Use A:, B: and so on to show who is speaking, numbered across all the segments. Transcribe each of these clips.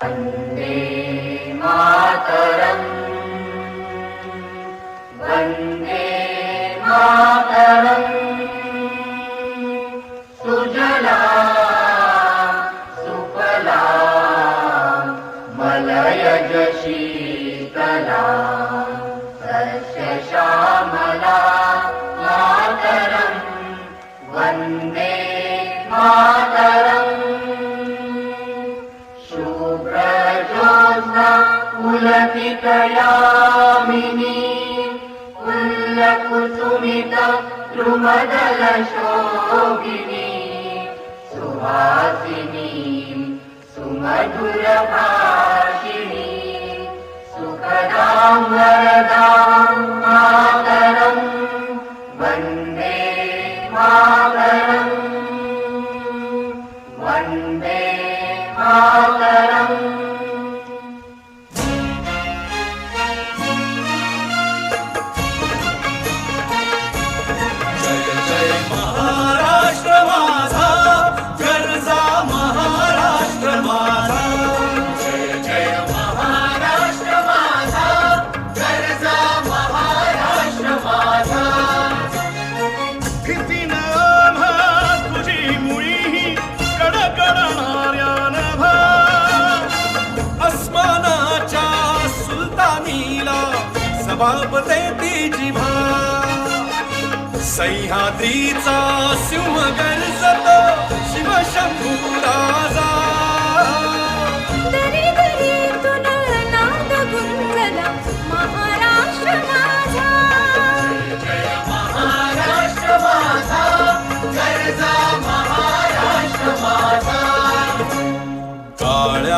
A: Thank you. कुलकितयामिनी कुल्लकुसुमित तु शोगिनी सुवासिनी सुमधुरभा सुखदा मातरम् वन्दे मातरम्। वन्दे मातर सभापते ती जिभा सह्याद्रीचा सिंह गरजत शिवशंभू राजा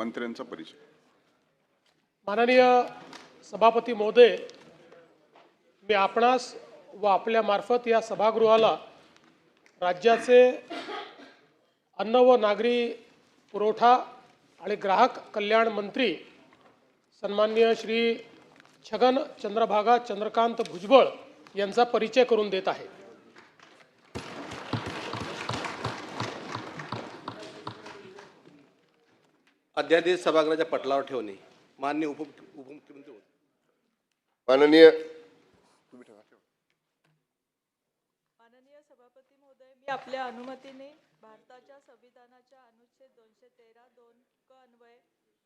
B: मंत्र्यांचा परिचय.
C: माननीय सभापती महोदय मी आपणास व आपल्या मार्फत या सभागृहाला राज्याचे अन्न व नागरी पुरवठा आणि ग्राहक कल्याण मंत्री सन्माननीय श्री छगन चंद्रभागा चंद्रकांत भुजबळ यांचा परिचय करून देत आहे.
D: अध्यादेश सभागृहाच्या पटलावर ठेवणे. मान्य उप उपमुख्यमंत्री होते.
B: माननीय
E: माननीय सभापती महोदय मी आपल्या अनुमतीने भारताच्या संविधानाच्या अनुच्छेद दोनशे तेरा दोन क अन्वये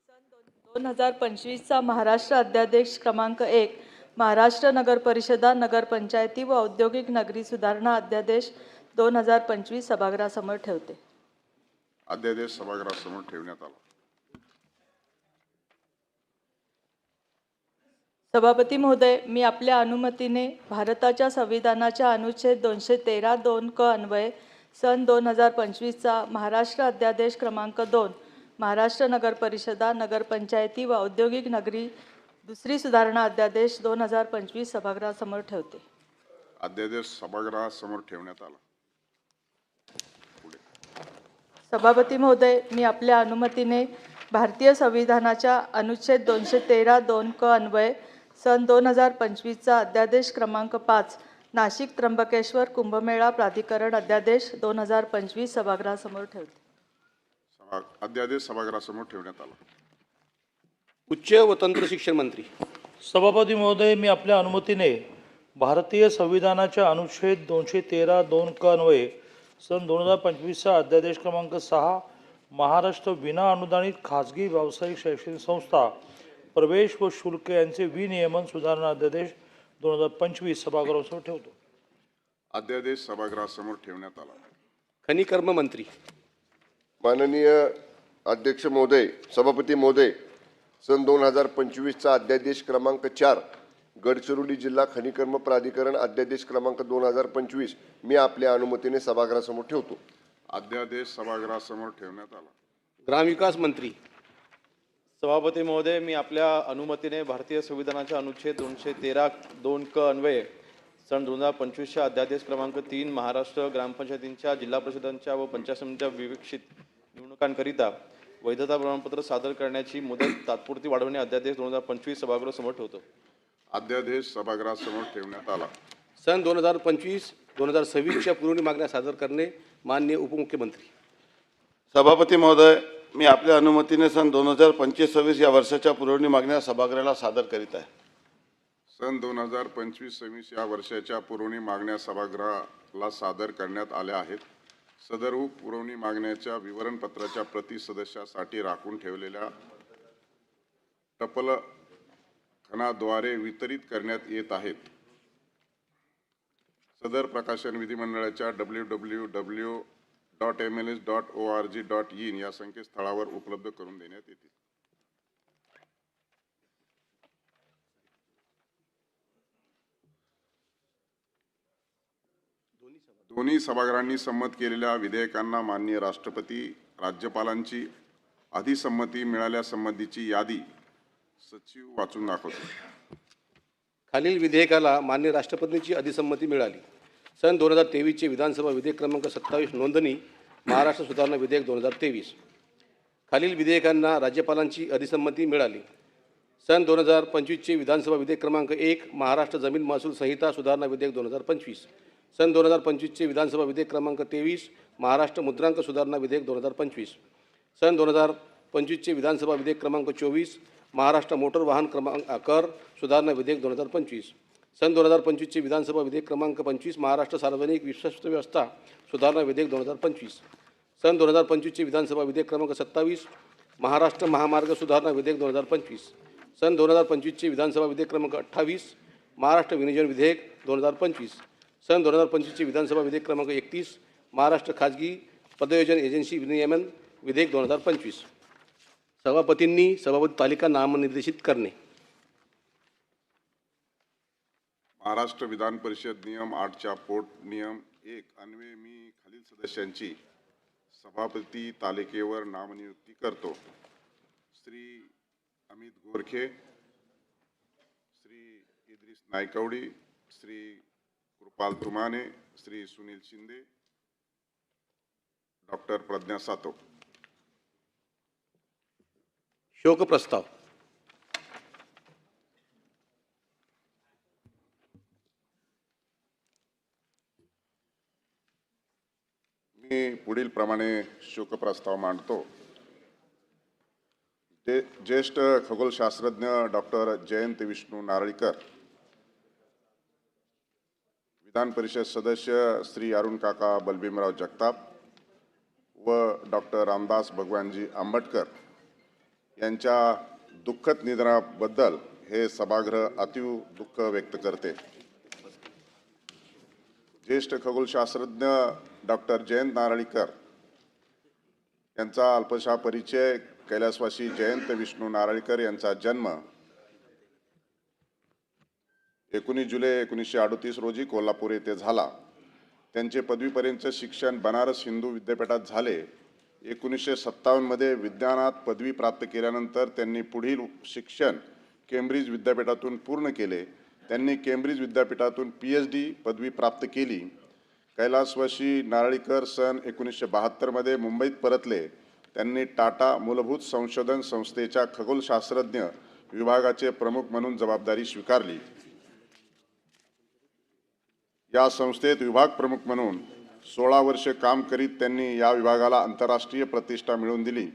E: सन दोन दोन हजार पंचवीसचा महाराष्ट्र अध्यादेश क्रमांक एक महाराष्ट्र नगर परिषदा नगरपंचायती व औद्योगिक नगरी सुधारणा अध्यादेश दोन हजार पंचवीस सभागृहासमोर ठेवते.
B: अध्यादेश सभागृहासमोर ठेवण्यात आला.
E: सभापती महोदय मी आपल्या अनुमतीने भारताच्या संविधानाच्या अनुच्छेद दोनशे तेरा दोन क अन्वये सन दोन हजार पंचवीसचा महाराष्ट्र अध्यादेश क्रमांक दोन महाराष्ट्र नगर परिषदा नगरपंचायती व औद्योगिक नगरी दुसरी सुधारणा अध्यादेश दोन हजार पंचवीस सभागृहासमोर ठेवते.
B: अध्यादेश सभागृहासमोर ठेवण्यात आला.
E: सभापती महोदय मी आपल्या अनुमतीने भारतीय संविधानाच्या अनुच्छेद दोनशे तेरा दोन क अन्वये सन दोन हजार पंचवीसचा अध्यादेश क्रमांक पाच नाशिक त्र्यंबकेश्वर कुंभमेळा प्राधिकरण अध्यादेश दोन हजार पंचवीस सभागृहासमोर ठेवते.
B: सभा अध्यादेश सभागृहासमोर ठेवण्यात आला.
D: उच्च व तंत्र शिक्षण मंत्री.
F: सभापती महोदय मी आपल्या अनुमतीने भारतीय संविधानाच्या अनुच्छेद दोनशे तेरा दोन क अन्वये सन दोन हजार पंचवीसचा अध्यादेश क्रमांक सहा महाराष्ट्र विना अनुदानित खाजगी व्यावसायिक शैक्षणिक संस्था प्रवेश व शुल्क यांचे विनियमन सुधारणा अध्यादेश दोन हजार पंचवीस सभागृहासमोर ठेवतो.
B: अध्यादेश सभागृहासमोर ठेवण्यात आला.
D: खनिकर्म मंत्री.
G: माननीय अध्यक्ष महोदय सभापती महोदय सन दोन हजार पंचवीसचा अध्यादेश क्रमांक चार गडचिरोली जिल्हा खनिकर्म प्राधिकरण अध्यादेश क्रमांक दोन हजार पंचवीस मी आपल्या अनुमतीने सभागृहासमोर ठेवतो.
B: अध्यादेश सभागृहासमोर ठेवण्यात आला.
D: ग्रामविकास मंत्री.
H: सभापती महोदय मी आपल्या अनुमतीने भारतीय संविधानाच्या अनुच्छेद दोनशे तेरा दोन क अन्वये सन दोन हजार पंचवीसच्या अध्यादेश क्रमांक तीन महाराष्ट्र ग्रामपंचायतींच्या जिल्हा परिषदांच्या व पंचायत समित्या विवेक्षित निवडणुकांकरिता वैधता प्रमाणपत्र सादर करण्याची मुदत तात्पुरती वाढवणे अध्यादेश दोन हजार पंचवीस सभागृह समोर ठेवतो.
B: अध्यादेश सभागृहासमोर ठेवण्यात आला.
D: सन दोन हजार पंचवीस दोन हजार सव्वीसच्या पुरवणी मागण्या सादर करणे माननीय उपमुख्यमंत्री.
I: सभापती महोदय मी आपल्या अनुमतीने सन दोन हजार पंचवीस सव्वीस या वर्षाच्या पुरवणी मागण्या सभागृहाला सादर करीत आहे.
B: सन दोन हजार पंचवीस सव्वीस या वर्षाच्या पुरवणी मागण्या सभागृहाला सादर करण्यात आल्या आहेत. सदर पुरवणी मागण्याच्या विवरणपत्राच्या प्रति सदस्यासाठी राखून ठेवलेल्या टपल खनाद्वारे वितरित करण्यात येत आहेत. सदर प्रकाशन विधिमंडळाच्या W W W dot M L S dot O R G dot in या संकेतस्थळावर उपलब्ध करून देण्यात येतील. दोन्ही सभागृहांनी संमत केलेल्या विधेयकांना माननीय राष्ट्रपती राज्यपालांची अधिसंमती मिळाल्यासंबंधीची यादी सचिव वाचून दाखवतो.
D: खालील विधेयकाला मान्य राष्ट्रपतींची अधिसंमती मिळाली. सन दोन हजार तेवीसचे विधानसभा विधेयक क्रमांक सत्तावीस नोंदणी महाराष्ट्र सुधारणा विधेयक दोन हजार तेवीस. खालील विधेयकांना राज्यपालांची अधिसंमती मिळाली. सन दोन हजार पंचवीसचे विधानसभा विधेयक क्रमांक एक महाराष्ट्र जमीन महसूल संहिता सुधारणा विधेयक दोन हजार पंचवीस. सन दोन हजार पंचवीसचे विधानसभा विधेयक क्रमांक तेवीस महाराष्ट्र मुद्रांक सुधारणा विधेयक दोन हजार पंचवीस. सन दोन हजार पंचवीसचे विधानसभा विधेयक क्रमांक चोवीस महाराष्ट्र मोटर वाहन क्रमांक कर सुधारणा विधेयक दोन हजार पंचवीस. सन दोन हजार पंचवीसचे विधानसभा विधेयक क्रमांक पंचवीस महाराष्ट्र सार्वजनिक विश्वस्त व्यवस्था सुधारणा विधेयक दोन हजार पंचवीस. सन दोन हजार पंचवीसचे विधानसभा विधेयक क्रमांक सत्तावीस महाराष्ट्र महामार्ग सुधारणा विधेयक दोन हजार पंचवीस. सन दोन हजार पंचवीसचे विधानसभा विधेयक क्रमांक अठ्ठावीस महाराष्ट्र विनियोजन विधेयक दोन हजार पंचवीस. सन दोन हजार पंचवीसचे विधानसभा विधेयक क्रमांक एकतीस महाराष्ट्र खाजगी पदयोजन एजन्सी विनियमन विधेयक दोन हजार पंचवीस. सभापतींनी सभापती तालिका नामनिर्देशित करणे.
B: महाराष्ट्र विधान परिषद नियम आठच्या पोट नियम एक. अन्वये मी खालील सदस्यांची सभापती तालिकेवर नामनियुक्ती करतो. श्री अमित गोरखे श्री इद्रिस नायकवडी श्री कृपाल तुमाने श्री सुनील शिंदे डॉक्टर प्रज्ञा सातव.
D: शोकप्रस्ताव.
B: मी पुढील प्रमाणे शोकप्रस्ताव मांडतो. जे ज्येष्ठ खगोलशास्त्रज्ञ डॉक्टर जयंत विष्णू नारळीकर विधान परिषद सदस्य श्री अरुण काका बलभीमराव जगताप व डॉक्टर रामदास भगवानजी आंबटकर यांच्या दुःखद निधनाबद्दल हे सभागृह अतिव दुःख व्यक्त करते. ज्येष्ठ खगोलशास्त्रज्ञ डॉक्टर जयंत नारळीकर यांचा अल्पशा परिचय कैलासवासी जयंत विष्णू नारळीकर यांचा जन्म एकोणीस जुलै एकोणीसशे अडतीस रोजी कोल्हापूर येथे झाला. त्यांचे पदवीपर्यंतचे शिक्षण बनारस हिंदू विद्यापीठात झाले. एकोणीसशे सत्तावन्नमध्ये विज्ञानात पदवी प्राप्त केल्यानंतर त्यांनी पुढील शिक्षण केम्ब्रिज विद्यापीठातून पूर्ण केले. त्यांनी केम्ब्रिज विद्यापीठातून पी एच डी पदवी प्राप्त केली. कैलासवाशी नारळीकर सन एकोणीसशे बहात्तरमध्ये मुंबईत परतले. त्यांनी टाटा मूलभूत संशोधन संस्थेच्या खगोलशास्त्रज्ञ विभागाचे प्रमुख म्हणून जबाबदारी स्वीकारली. या संस्थेत विभाग प्रमुख म्हणून सोळा वर्षे काम करीत त्यांनी या विभागाला आंतरराष्ट्रीय प्रतिष्ठा मिळवून दिली.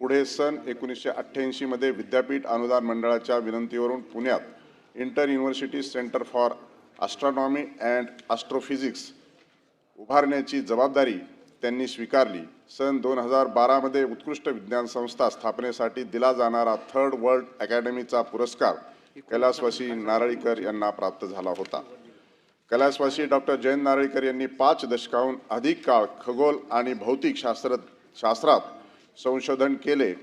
B: पुढे सन एकोणीसशे अठ्ठ्याऐंशीमध्ये विद्यापीठ अनुदान मंडळाच्या विनंतीवरून पुण्यात inter university centre for astronomy and astrophysics उभारण्याची जबाबदारी त्यांनी स्वीकारली. सन दोन हजार बारामध्ये उत्कृष्ट विज्ञान संस्था स्थापनेसाठी दिला जाणारा थर्ड वर्ल्ड अकॅडमीचा पुरस्कार कैलासवासी नारळीकर यांना प्राप्त झाला होता. कैलासवासी डॉक्टर जयंत नारळीकर यांनी पाच दशकाहून अधिक काळ खगोल आणि भौतिक शास्त्र शास्त्रात संशोधन केले.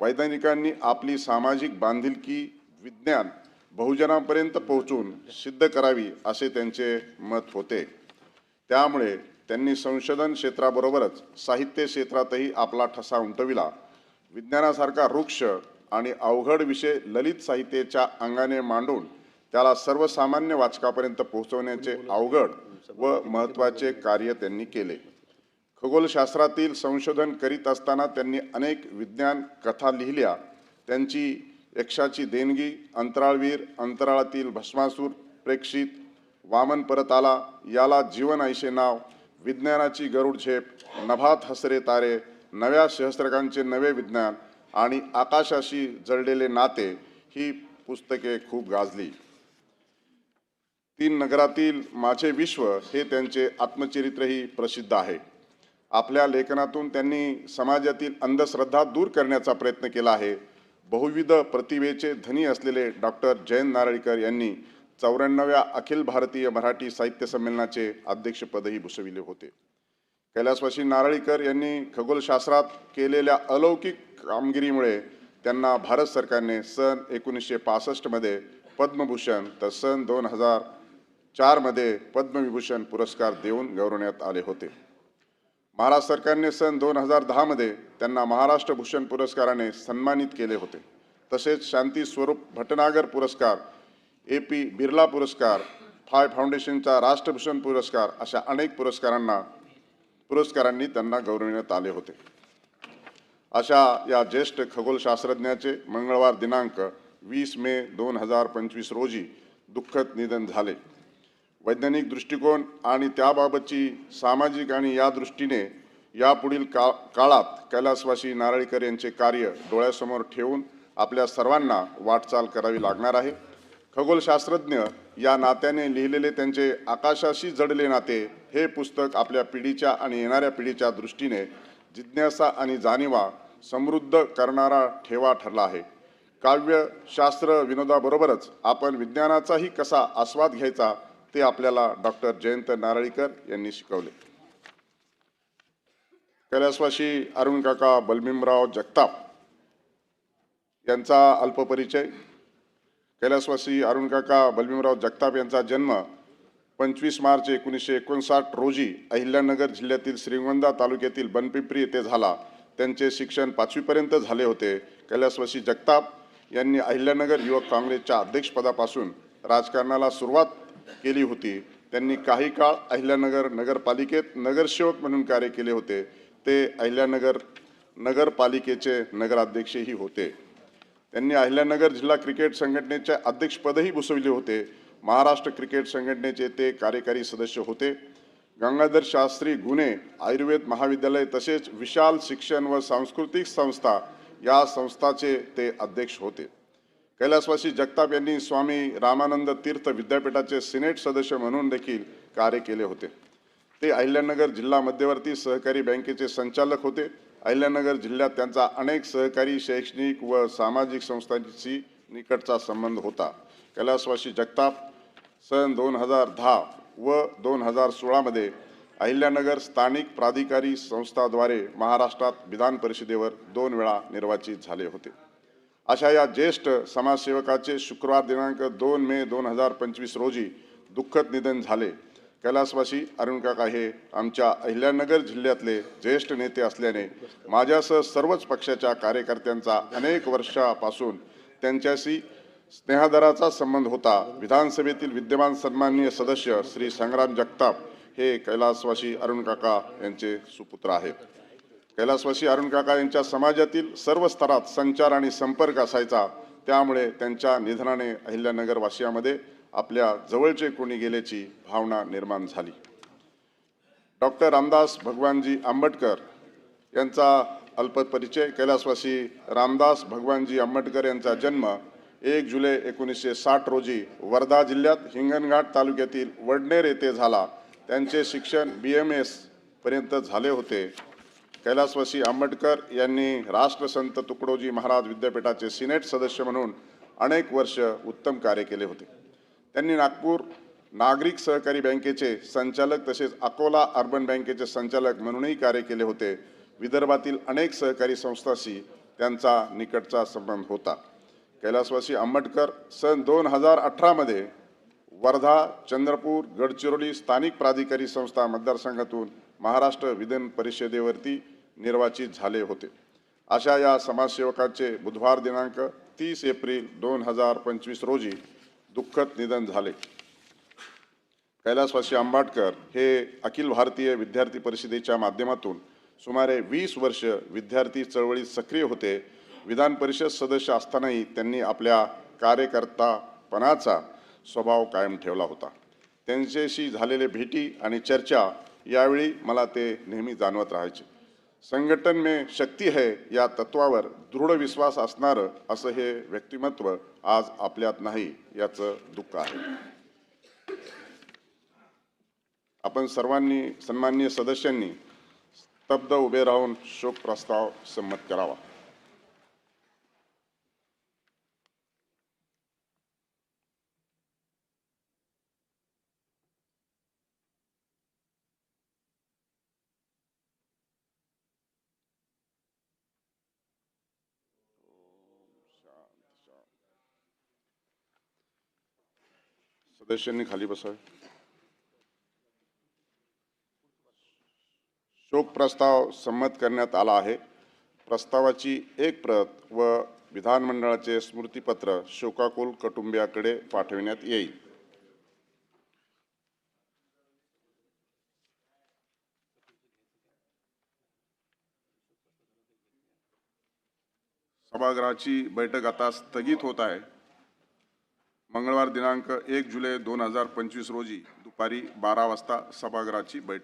B: वैज्ञानिकांनी आपली सामाजिक बांधिलकी विज्ञान बहुजनांपर्यंत पोहोचून सिद्ध करावी असे त्यांचे मत होते. त्यामुळे त्यांनी संशोधन क्षेत्राबरोबरच साहित्य क्षेत्रातही आपला ठसा उमटविला. विज्ञानासारखा वृक्ष आणि अवघड विषय ललित साहित्याच्या अंगाने मांडून त्याला सर्वसामान्य वाचकापर्यंत पोहोचवण्याचे अवघड व महत्त्वाचे कार्य त्यांनी केले. खगोलशास्त्रातील संशोधन करीत असताना त्यांनी अनेक विज्ञान कथा लिहिल्या. त्यांची यक्षाची देणगी अंतराळवीर अंतराळातील भस्मासूर प्रेक्षित वामन परत आला. याला जीवन ऐशे नाव. विज्ञानाची गरुड झेप. नभात हसरे तारे. नव्या सहस्त्रकांचे नवे विज्ञान. आणि आकाशाशी जळलेले नाते. ही पुस्तके खूप गाजली. तीन नगरातील माझे विश्व हे त्यांचे आत्मचरित्रही प्रसिद्ध आहे. आपल्या लेखनातून त्यांनी समाजातील अंधश्रद्धा दूर करण्याचा प्रयत्न केला आहे. बहुविध प्रतिभेचे धनी असलेले डॉक्टर जयंत नारळीकर यांनी चौऱ्याण्णव्या अखिल भारतीय मराठी साहित्य संमेलनाचे अध्यक्षपदही भूषविले होते. कैलासवासी नारळीकर यांनी खगोलशास्त्रात केलेल्या अलौकिक कामगिरीमुळे त्यांना भारत सरकारने सन एकोणीसशे पासष्टमध्ये पद्मभूषण तर सन दोन हजार चारमध्ये पद्मविभूषण पुरस्कार देऊन गौरवण्यात आले होते. महाराष्ट्र सरकारने सन दोन हजार दहामध्ये त्यांना महाराष्ट्र भूषण पुरस्काराने सन्मानित केले होते. तसेच शांती स्वरूप भटनागर पुरस्कार ए पी बिर्ला पुरस्कार फाय फाउंडेशनचा राष्ट्रभूषण पुरस्कार अशा अनेक पुरस्कारांना पुरस्कारांनी त्यांना गौरविण्यात आले होते. अशा या ज्येष्ठ खगोलशास्त्रज्ञाचे मंगळवार दिनांक वीस मे दोन हजार पंचवीस रोजी दुःखद निधन झाले. वैज्ञानिक दृष्टिकोन आणि त्याबाबतची सामाजिक आणि या दृष्टीने यापुढील का काळात कैलासवासी नारळीकर यांचे कार्य डोळ्यासमोर ठेवून आपल्या सर्वांना वाटचाल करावी लागणार आहे. खगोलशास्त्रज्ञ या नात्याने लिहिलेले त्यांचे आकाशाशी जडले नाते हे पुस्तक आपल्या पिढीच्या आणि येणाऱ्या पिढीच्या दृष्टीने जिज्ञासा आणि जाणीवा समृद्ध करणारा ठेवा ठरला आहे. काव्यशास्त्र विनोदाबरोबरच आपण विज्ञानाचाही कसा आस्वाद घ्यायचा ते आपल्याला डॉक्टर जयंत नारळीकर यांनी शिकवले. कैलासवासी अरुण काका बलभीमराव जगताप यांचा अल्पपरिचय. कैलासवासी अरुणकाका बलभीमराव जगताप यांचा जन्म पंचवीस मार्च एकोणीसशे एकोणसाठ रोजी अहिल्यानगर जिल्ह्यातील श्रीगोंदा तालुक्यातील बनपिंपरी येथे झाला. त्यांचे शिक्षण पाचवीपर्यंत झाले होते. कैलासवासी जगताप यांनी अहिल्यानगर युवक काँग्रेसच्या अध्यक्षपदापासून राजकारणाला सुरुवात केली होती. त्यांनी काही काळ अहिल्यानगर नगरपालिकेत नगरसेवक म्हणून कार्य केले होते. ते अहिल्यानगर नगरपालिकेचे नगराध्यक्षही होते. त्यांनी अहिल्यानगर जिल्हा क्रिकेट संघटनेचे अध्यक्षपदही बसविले होते. महाराष्ट्र क्रिकेट संघटनेचे ते कार्यकारी सदस्य होते. गंगाधर शास्त्री गुन्हे आयुर्वेद महाविद्यालय तसेच विशाल शिक्षण व सांस्कृतिक संस्था या संस्थाचे ते अध्यक्ष होते. कैलासवासी जगताप यांनी स्वामी रामानंद तीर्थ विद्यापीठाचे सिनेट सदस्य म्हणून देखील कार्य केले होते. ते अहिल्यानगर जिल्हा मध्यवर्ती सहकारी बँकेचे संचालक होते. अहिल्यानगर जिल्ह्यात त्यांचा अनेक सहकारी शैक्षणिक व सामाजिक संस्थांशी निकटचा संबंध होता. कैलासवासी जगताप सन दोन हजार दहा व दोन हजार सोळामध्ये अहिल्यानगर स्थानिक प्राधिकारी संस्थाद्वारे महाराष्ट्रात विधान परिषदेवर दोन वेळा निर्वाचित झाले होते. अशा या ज्येष्ठ समाजसेवकाचे शुक्रवार दिनांक दोन मे दोन हजार पंचवीस रोजी दुःखद निधन झाले. कैलासवासी अरुण काका हे आमच्या अहिल्यानगर जिल्ह्यातले ज्येष्ठ नेते असल्याने माझ्यासह सर्वच पक्षाच्या कार्यकर्त्यांचा अनेक वर्षापासून त्यांच्याशी स्नेहादराचा संबंध होता. विधानसभेतील विद्यमान सन्माननीय सदस्य श्री संग्राम जगताप हे कैलासवासी अरुण काका यांचे सुपुत्र आहेत. कैलासवासी अरुण काका यांच्या समाजातील सर्व स्तरात संचार आणि संपर्क असायचा. त्यामुळे त्यांच्या निधनाने अहिल्यानगरवासियामध्ये आपल्या जवळचे कोणी गेल्याची भावना निर्माण झाली. डॉक्टर रामदास भगवानजी आंबटकर यांचा अल्पपरिचय कैलासवासी रामदास भगवानजी आंबटकर यांचा जन्म एक जुलै एकोणीसशे साठ रोजी वर्धा जिल्ह्यात हिंगणघाट तालुक्यातील वडनेर येथे झाला. त्यांचे शिक्षण बी एम एस पर्यंत झाले होते. कैलासवासी आंबेडकर यांनी राष्ट्रसंत तुकडोजी महाराज विद्यापीठाचे सिनेट सदस्य म्हणून अनेक वर्ष उत्तम कार्य केले होते. त्यांनी नागपूर नागरिक सहकारी बँकेचे संचालक तसेच अकोला अर्बन बँकेचे संचालक म्हणूनही कार्य केले होते. विदर्भातील अनेक सहकारी संस्थांशी त्यांचा निकटचा संबंध होता. कैलासवासी आंबेडकर सन दोन हजार अठरामध्ये वर्धा चंद्रपूर गडचिरोली स्थानिक प्राधिकारी संस्था मतदारसंघातून महाराष्ट्र विधान परिषदेवरती निर्वाचित झाले होते. अशा या समाजसेवकाचे बुधवार दिनांक तीस एप्रिल दोन हजार पंचवीस रोजी दुःखद निधन झाले. कैलासवासी आंबाडकर हे अखिल भारतीय विद्यार्थी परिषदेच्या माध्यमातून सुमारे वीस वर्ष विद्यार्थी चळवळीत सक्रिय होते. विधान परिषद सदस्य असतानाही त्यांनी आपल्या कार्यकर्तापणाचा स्वभाव कायम ठेवला होता. त्यांच्याशी झालेले भेटी आणि चर्चा यावेळी मला ते नेहमी जाणवत राहायचे. संघटन में शक्ती है या तत्वावर दृढ विश्वास असणारं असं हे व्यक्तिमत्व आज आपल्यात नाही याचं दुःख आहे. आपण सर्वांनी सन्माननीय सदस्यांनी स्तब्ध उभे राहून शोक प्रस्ताव संमत करावा. सदस्यांनी खाली बसावे. शोक प्रस्ताव संमत करण्यात आला आहे. प्रस्तावाची एक प्रत व विधानमंडळाचे स्मृतीपत्र शोकाकुल कुटुंबियाकडे पाठविण्यात येईल. सभागृहाची बैठक आता स्थगित होत आहे. मंगळवार दिनांक एक जुलै दोन हजार पंचवीस रोजी दुपारी बारा वाजता सभागृहाची बैठक.